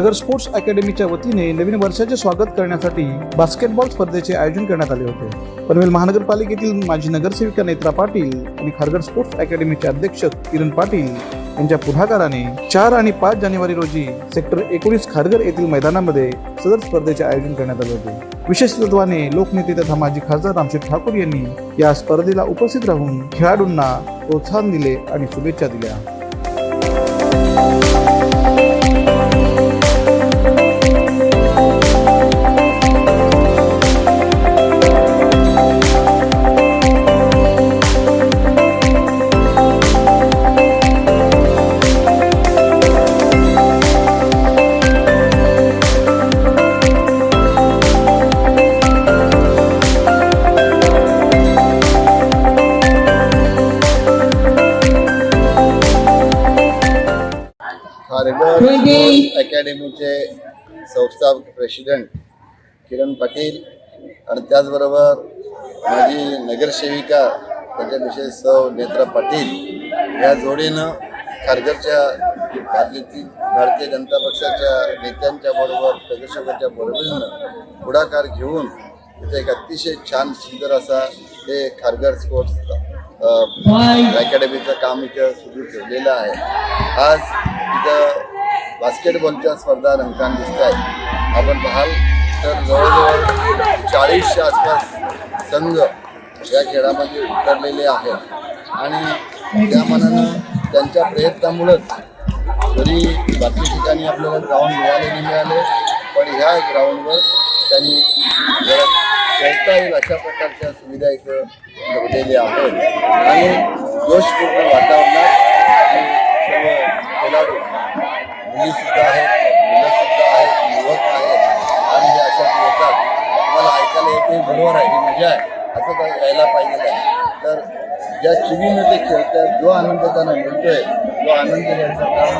Burger sports अकॅडमीच्या वतीने नवीन वर्षाचे स्वागत करण्यासाठी बास्केटबॉल स्पर्धेचे आयोजन करण्यात आले होते. पनवेल महानगरपालिकेतील माजी नगरसेविका नेत्रा पाटील आणि खारघर स्पोर्ट्स अकॅडमीचे अध्यक्ष किरण पाटील यांच्या पुढाकाराने चार आणि पाच जानेवारी रोजी सेक्टर एकोणीस खारघर येथील मैदानामध्ये सदर स्पर्धेचे आयोजन करण्यात आले होते. विशेष तत्वाने लोकनेते तथा माजी खासदार रामशेठ ठाकूर यांनी या स्पर्धेला उपस्थित राहून खेळाडूंना प्रोत्साहन दिले आणि शुभेच्छा दिल्या. स्पोर्ट्स अकॅडमीचे संस्थापक प्रेसिडेंट किरण पाटील आणि त्याचबरोबर माझी नगरसेविका त्याच्याविषयी सौ नेत्रा पाटील या जोडीनं खारघरच्या भारतीय भारतीय जनता पक्षाच्या नेत्यांच्या बरोबर नगरसेवकाच्या बरोबरीनं पुढाकार घेऊन इथे एक अतिशय छान सुंदर असा हे खारघर स्पोर्ट्स अकॅडमीचं काम इथं सुरू ठेवलेलं आहे. आज इथं बास्केटबॉलच्या स्पर्धा रंगकान दिसत आहेत. आपण पाहाल तर जवळजवळ चाळीसच्या आसपास संघ या खेळामध्ये उतरलेले आहेत. आणि त्या मनानं त्यांच्या प्रयत्नामुळंच जरी बाकी ठिकाणी आपल्याला ग्राउंड मिळाले नाही मिळाले पण ह्या ग्राउंडवर त्यांनी करता येईल अशा प्रकारच्या सुविधा इथं ठेवलेल्या आहेत. आणि दोषपूर्ण वातावरणात सर्व खेळाडू मुलीसुद्धा आहेत मुलंसुद्धा आहेत युवक आहेत. आणि हे अशा येतात तुम्हाला ऐकायला येते बरोबर आहे ही मजा आहे. असं काही यायला पाहिजे आहे तर ज्या चिवीनं ते खेळतात जो आनंद त्यांना मिळतोय तो आनंद घ्यायचं काम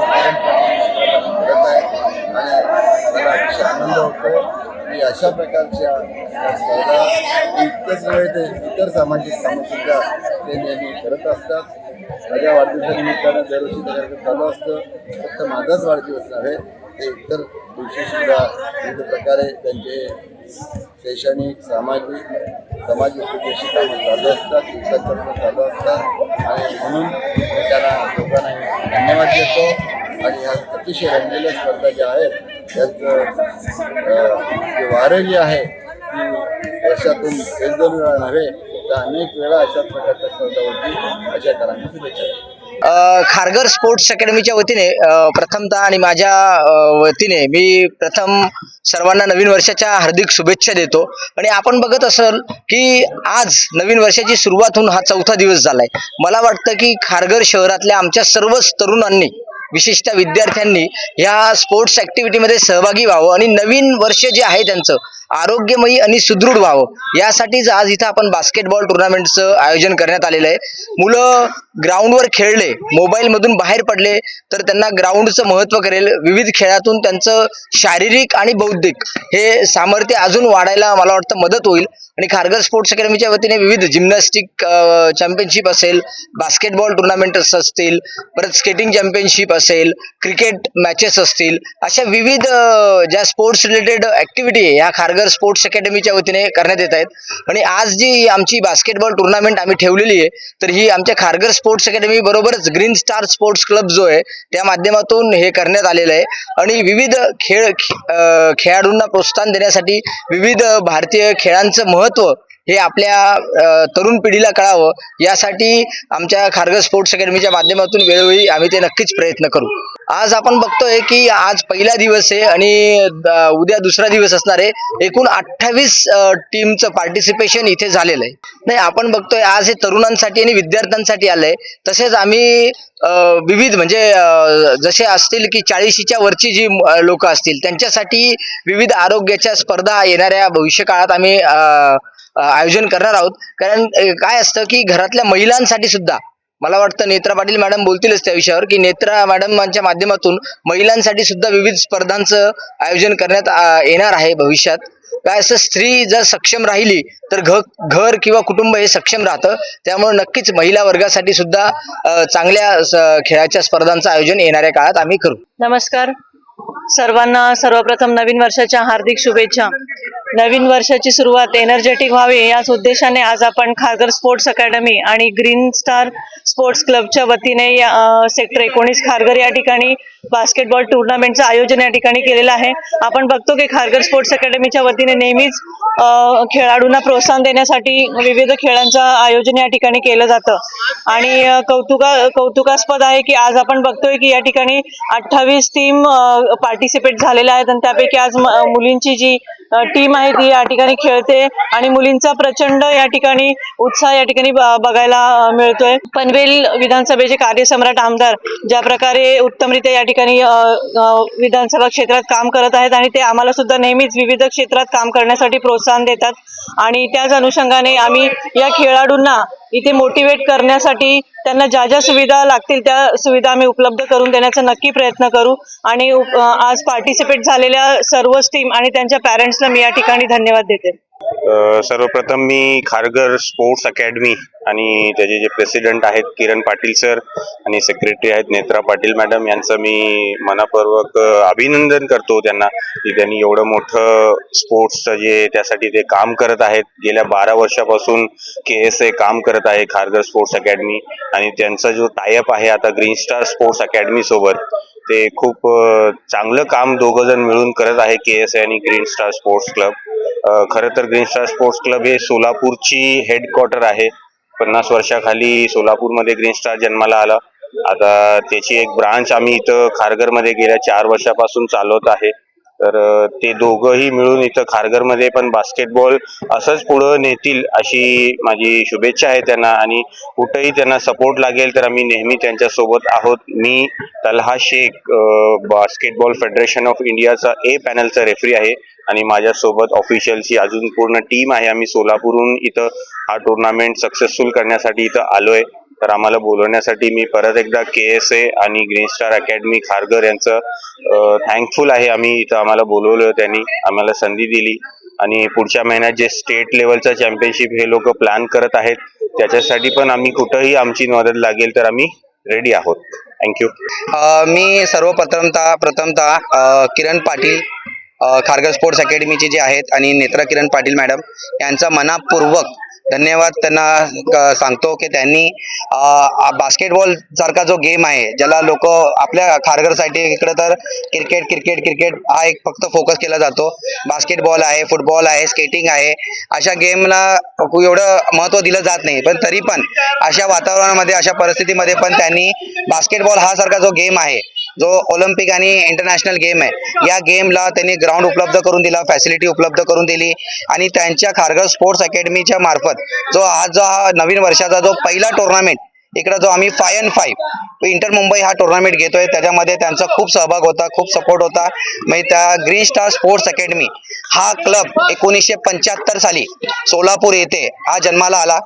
करत आहे आणि मला अतिशय आनंद होतो की अशा प्रकारच्या स्पर्धा इतकंच नव्हे ते इतर सामाजिक कामंसुद्धा ते नेहमी करत असतात. माझ्या वाढदिवसानिमित्तानं दरवर्षी कार्यक्रम चालू असतं. फक्त माझाच वाढदिवस नव्हे ते इतर दिवशीसुद्धा विविध प्रकारे त्यांचे शैक्षणिक सामाजिक समाज उपदेशी कामं चालू असतात दिवसाचर्चा चालू असतात. आणि म्हणून मी त्यांना लोकांना धन्यवाद देतो. आणि ह्या अतिशय रंगलेल्या स्पर्धा ज्या आहेत त्याचं वारं जे आहे वर्षातून एक दोन वेळा नव्हे तर अनेक वेळा अशा प्रकारच्या स्पर्धा होती अशा करांना शुभेच्छा खारघर स्पोर्ट्स अकॅडमीच्या वतीने प्रथमतः आणि माझ्या वतीने मी प्रथम सर्वांना नवीन वर्षाच्या हार्दिक शुभेच्छा देतो. आणि आपण बघत असाल की आज नवीन वर्षाची सुरुवात होऊन हा चौथा दिवस झालाय. मला वाटतं की खारघर शहरातल्या आमच्या सर्वच तरुणांनी विशिष्ट विद्यार्थ्यांनी या स्पोर्ट्स ऍक्टिव्हिटीमध्ये सहभागी व्हावं आणि नवीन वर्ष जे आहे त्यांचं आरोग्यमयी आणि सुदृढ व्हावं. यासाठीच आज इथं आपण बास्केटबॉल टुर्नामेंटचं आयोजन करण्यात आलेलं आहे. मुलं ग्राउंडवर खेळले मोबाईलमधून बाहेर पडले तर त्यांना ग्राउंडचं महत्त्व करेल. विविध खेळातून त्यांचं शारीरिक आणि बौद्धिक हे सामर्थ्य अजून वाढायला मला वाटतं मदत होईल. आणि खारगर स्पोर्ट्स अकॅडमीच्या वतीने विविध जिम्नॅस्टिक चॅम्पियनशिप असेल बास्केटबॉल टुर्नामेंट्स असतील परत स्केटिंग चॅम्पियनशिप असेल क्रिकेट मॅचेस असतील अशा विविध ज्या स्पोर्ट्स रिलेटेड ॲक्टिव्हिटी आहे ह्या सागर स्पोर्ट्स अकॅडमीच्या वतीने करण्यात येत आहेत. आणि आज जी आमची बास्केटबॉल टुर्नामेंट आम्ही ठेवलेली आहे तर ही आमच्या खारगर स्पोर्ट्स अकॅडमी बरोबरच ग्रीन स्टार स्पोर्ट्स क्लब जो आहे त्या माध्यमातून हे करण्यात आलेलं आहे. आणि विविध खेळ खेळाडूंना प्रोत्साहन देण्यासाठी विविध भारतीय खेळांचं महत्त्व हे आपल्या तरुण पिढीला कळावं यासाठी आमच्या खारगर स्पोर्ट्स अकॅडमीच्या माध्यमातून वेळोवेळी आम्ही ते नक्कीच प्रयत्न करू. आज आपण बघतोय की आज पहिला दिवस आहे आणि उद्या दुसरा दिवस असणार आहे. एकूण अठ्ठावीस टीमचं पार्टिसिपेशन इथे झालेलं आहे. नाही आपण बघतोय आज हे तरुणांसाठी आणि विद्यार्थ्यांसाठी आलंय. तसेच आम्ही विविध म्हणजे जसे असतील की चाळीशीच्या वरची जी लोक असतील त्यांच्यासाठी विविध आरोग्याच्या स्पर्धा येणाऱ्या भविष्य काळात आम्ही आयोजन करणार आहोत. कारण काय असतं की घरातल्या महिलांसाठी सुद्धा मला वाटतं नेत्रा पाटील मॅडम बोलतीलच त्या विषयावर की नेत्रा मॅडमांच्या माध्यमातून महिलांसाठी सुद्धा विविध स्पर्धांचं आयोजन करण्यात येणार आहे भविष्यात. काय असं स्त्री जर सक्षम राहिली तर घ घर किंवा कुटुंब हे सक्षम राहतं. त्यामुळे नक्कीच महिला वर्गासाठी सुद्धा चांगल्या खेळाच्या स्पर्धांचं आयोजन येणाऱ्या काळात आम्ही करू. नमस्कार. सर्वांना सर्वप्रथम नवीन वर्षाच्या हार्दिक शुभेच्छा. नवीन वर्षाची सुरुवात एनर्जेटिक व्हावी याच उद्देशाने आज आपण खारघर स्पोर्ट्स अकॅडमी आणि ग्रीन स्टार स्पोर्ट्स क्लबच्या वतीने या, सेक्टर एकोणीस खारघर या ठिकाणी बास्केटबॉल टुर्नामेंटचं आयोजन या ठिकाणी केलेलं आहे. आपण बघतो की खारघर स्पोर्ट्स अकॅडमीच्या वतीने नेहमीच खेळाडूंना प्रोत्साहन देण्यासाठी विविध खेळांचं आयोजन या ठिकाणी केलं जातं. आणि कौतुका कौतुकास्पद आहे की आज आपण बघतोय की या ठिकाणी अठ्ठावीस टीम पार्टिसिपेट झालेल्या आहेत. आणि त्यापैकी आज मुलींची जी टीम आहे ती या ठिकाणी खेळते. आणि मुलींचा प्रचंड या ठिकाणी उत्साह या ठिकाणी बघायला मिळतोय. पनवेल विधानसभेचे कार्यसम्राट आमदार ज्या प्रकारे उत्तमरित्या या ठिकाणी विधानसभा क्षेत्रात काम करत आहेत आणि ते आम्हाला सुद्धा नेहमीच विविध क्षेत्रात काम करण्यासाठी प्रोत्साहन देतात. आणि त्याच अनुषंगाने आम्ही या खेळाडूंना इथे मोटिवेट करण्यासाठी त्यांना ज्या ज्या सुविधा लागतील त्या सुविधा आम्ही उपलब्ध करून देण्याचा नक्की प्रयत्न करू. आणि आज पार्टिसिपेट झालेल्या सर्वच टीम आणि त्यांच्या पॅरेंट्सला मी या ठिकाणी धन्यवाद देते. सर्वप्रथम मी खारघर स्पोर्ट्स अकॅडमी आणि त्याचे जे प्रेसिडेंट आहेत किरण पाटील सर आणि सेक्रेटरी आहेत नेत्रा पाटील मॅडम यांचं मी मनापूर्वक अभिनंदन करतो त्यांना की त्यांनी एवढं मोठं स्पोर्ट्सचं जे त्यासाठी ते काम करत आहेत. गेल्या बारा वर्षापासून के एस ए काम करत आहे खारघर स्पोर्ट्स अकॅडमी आणि त्यांचा जो टायअप आहे आता ग्रीन स्टार स्पोर्ट्स अकॅडमी सोबत ते खूप चांगलं काम दोघं जण मिळून करत आहे के एस आणि ग्रीन स्टार स्पोर्ट्स क्लब खरं तर ग्रीन स्टार स्पोर्ट्स क्लब हे सोलापूरची हेडक्वार्टर आहे. पन्नास वर्षाखाली सोलापूरमध्ये ग्रीन स्टार जन्माला आला. आता त्याची एक ब्रांच आम्ही इथं खारघरमध्ये गेल्या चार वर्षापासून चालवत आहे. तर ते दोघंही मिळून इथं खारघरमध्ये पण बास्केटबॉल असंच पुढं नेतील अशी माझी शुभेच्छा आहे त्यांना आणि कुठंही त्यांना सपोर्ट लागेल तर आम्ही नेहमी त्यांच्यासोबत आहोत. मी Talha Shaikh basketball federation of इंडियाचा ए पॅनलचा रेफरी आहे आणि माझ्यासोबत ऑफिशियलची अजून पूर्ण टीम आहे. आम्ही सोलापूरहून इथं हा टुर्नामेंट सक्सेसफुल करण्यासाठी इथं आलोय. तर आम्हाला बोलवण्यासाठी मी परत एकदा के एस ए आणि ग्रीन स्टार अकॅडमी खारघर यांचं थँकफुल आहे. आम्ही इथं आम्हाला बोलवलं त्यांनी आम्हाला संधी दिली. आणि पुढच्या महिन्यात जे स्टेट लेवलचं चॅम्पियनशिप हे लोक प्लॅन करत आहेत त्याच्यासाठी पण आम्ही कुठंही आमची मदत लागेल तर आम्ही रेडी आहोत. थँक्यू मी सर्वप्रथमतः प्रथमतः किरण पाटील खारगर खारघर स्पोर्ट्स अकॅडमीचे जे आहेत आणि नेत्रा किरण पाटील मॅडम यांचा मनापूर्वक धन्यवाद त्यांना सांगतो की त्यांनी बास्केटबॉल सारखा जो गेम आहे ज्याला लोक आपल्या खारघरसाठी इकडं तर क्रिकेट क्रिकेट क्रिकेट हा एक फक्त फोकस केला जातो. बास्केटबॉल आहे फुटबॉल आहे स्केटिंग आहे अशा गेमला एवढं महत्त्व दिलं जात नाही. पण तरी पण अशा वातावरणामध्ये अशा परिस्थितीमध्ये पण त्यांनी बास्केटबॉल हा सारखा जो गेम आहे जो ऑलिम्पिक आणि इंटरनॅशनल गेम आहे या गेमला त्यांनी ग्राउंड उपलब्ध करून दिला फॅसिलिटी उपलब्ध करून दिली आणि त्यांच्या खारघर स्पोर्ट्स अकॅडमीच्या मार्फत जो आज जो हा नवीन वर्षाचा जो पहिला टुर्नामेंट इकडं जो आम्ही five and five inter Mumbai हा टुर्नामेंट घेतोय. त्याच्यामध्ये त्यांचा खूप सहभाग होता खूप सपोर्ट होता. म्हणजे त्या ग्रीन स्टार स्पोर्ट्स अकॅडमी हा क्लब एकोणीसशे पंच्याहत्तर साली सोलापूर येथे हा जन्माला आला.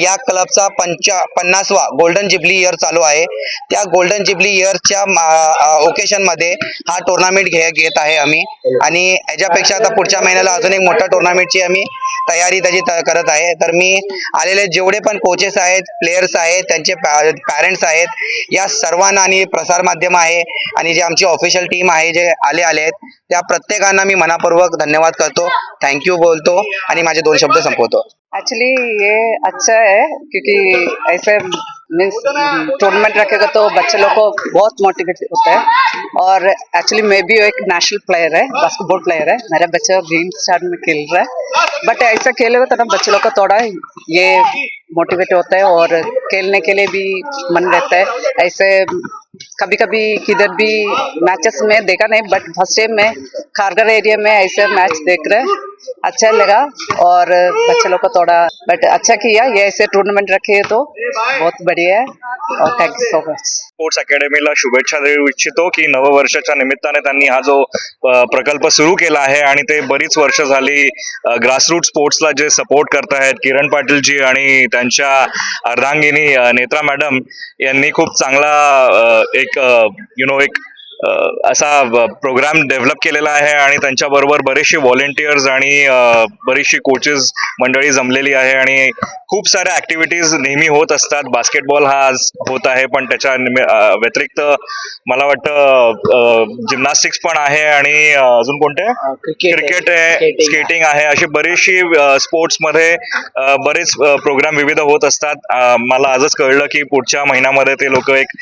या क्लबचा पंचा पन्नासवा गोल्डन जिबली इयर चालू आहे. त्या गोल्डन जिबली इयरच्या ओकेशनमध्ये हा टुर्नामेंट घे घेत आहे आम्ही. आणि याच्यापेक्षा आता पुढच्या महिन्याला अजून एक मोठ्या टुर्नामेंटची आम्ही तयारी त्याची करत आहे. तर मी आलेले जेवढे पण कोचेस आहेत प्लेयर्स आहेत त्यांचे पॅरेंट्स आहेत या सर्वांना आणि प्रसार माध्यम आहे आणि जे आमची ऑफिशियल टीम आहे जे आले आले आहेत त्या प्रत्येकांना मी मनापूर्वक धन्यवाद करतो. थँक्यू बोलतो आणि माझे दोन शब्द संपवतो. एक्चुअली ये अच्छा है, क्योंकि ऐसे मीन्स टूर्नामेंट रखेगा तो बच्चे लोग को बहुत मोटिवेट होता है। और एक्चुअली मैं भी एक नेशनल प्लेयर है बास्केटबॉल प्लेयर है। मेरा बच्चा ग्रीन स्टार में खेल रहा है। बट ऐसा खेलेगा तो ना बच्चे लोग को थोड़ा ये मोटिवेट होता है और खेलने के लिए भी मन रहता है। ऐसे कभी कभी किधर भी मैचेस में देखा नहीं बट फ़र्स्ट टाइम में खारगर एरिया में ऐसे मैच देख रहे हैं। अच्छा लगा और बच्चे लोग को थोड़ा बट अच्छा किया ये ऐसे टूर्नामेंट रखे तो बहुत बढ़िया है और thank you so much sports अकॅडमीला शुभेच्छा देऊ इच्छितो की नववर्षाच्या निमित्ताने त्यांनी हा जो प्रकल्प सुरू केला आहे आणि ते बरीच वर्ष झाली ग्रासरूट स्पोर्ट्सला जे सपोर्ट करत आहेत किरण पाटीलजी आणि त्यांच्या अर्धांगिनी नेत्रा मॅडम यांनी खूप चांगला एक यु नो एक असा प्रोग्राम डेव्हलप केलेला आहे आणि त्यांच्याबरोबर बरेचसे व्हॉलेंटियर्स आणि बरीचशी कोचेस मंडळी जमलेली आहे आणि खूप साऱ्या ऍक्टिव्हिटीज नेहमी होत असतात. बास्केटबॉल हा आज होत आहे पण त्याच्या व्यतिरिक्त मला वाटतं जिम्नास्टिक्स पण आहे आणि अजून कोणते? क्रिकेट आहे. स्केटिंग आहे अशी बरीचशी स्पोर्ट्समध्ये अ, बरेच प्रोग्राम विविध होत असतात. मला आजच कळलं की पुढच्या महिन्यामध्ये ते लोक एक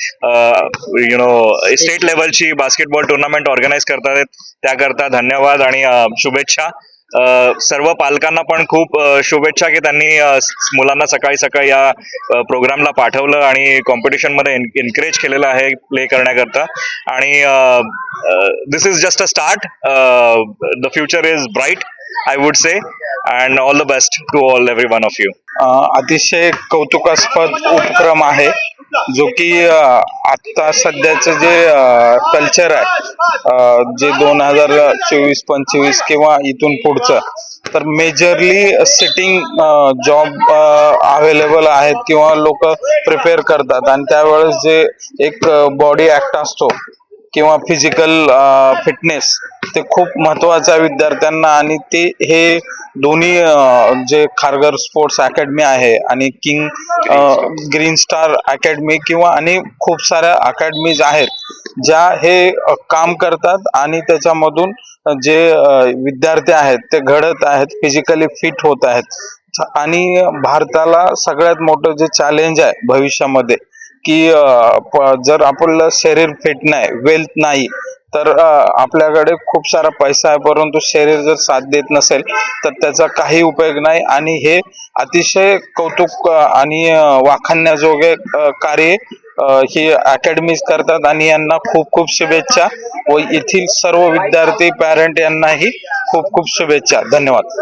यु नो स्टेट लेवलची बास्केटबॉल टुर्नामेंट ऑर्गनाईज करतात त्याकरता धन्यवाद आणि शुभेच्छा. सर्व पालकांना पण खूप शुभेच्छा की त्यांनी मुलांना सकाळी सकाळी या प्रोग्रामला पाठवलं आणि कॉम्पिटिशनमध्ये एनकरेज केलेलं आहे प्ले करण्याकरता. आणि this is just a start the future is bright I would say and all the best to all every one of you अतिशय कौतुकास्पद उपक्रम आहे जो की आता आत्ता सध्याचं जे कल्चर आहे जे दोन हजार चोवीस पंचवीस किंवा इथून पुढचं तर मेजरली सिटिंग जॉब अवेलेबल आहेत किंवा लोक प्रिपेअर करतात. आणि त्यावेळेस जे एक बॉडी ऍक्ट असतो किंवा फिजिकल फिटनेस ते खूप महत्वाचं आहे विद्यार्थ्यांना आणि ते हे दोन्ही जे खारगर स्पोर्ट्स अकॅडमी आहे आणि किंग ग्रीन स्टार अकॅडमी किंवा आणि खूप साऱ्या अकॅडमीज आहेत ज्या हे काम करतात आणि त्याच्यामधून जे विद्यार्थी आहेत ते घडत आहेत फिजिकली फिट होत आहेत. आणि भारताला सगळ्यात मोठं जे चॅलेंज आहे भविष्यामध्ये की जर आपलं शरीर फिट नाही वेल्थ नाही तर आपल्याकडे खूप सारा पैसा आहे परंतु शरीर जर साथ देत नसेल तर त्याचा काही उपयोग नाही. आणि हे अतिशय कौतुक आणि वाखाणण्याजोगे कार्य ही अकॅडमीज करतात. आणि यांना खूप खूप शुभेच्छा व येथील सर्व विद्यार्थी पॅरेंट यांनाही खूप खूप शुभेच्छा. धन्यवाद.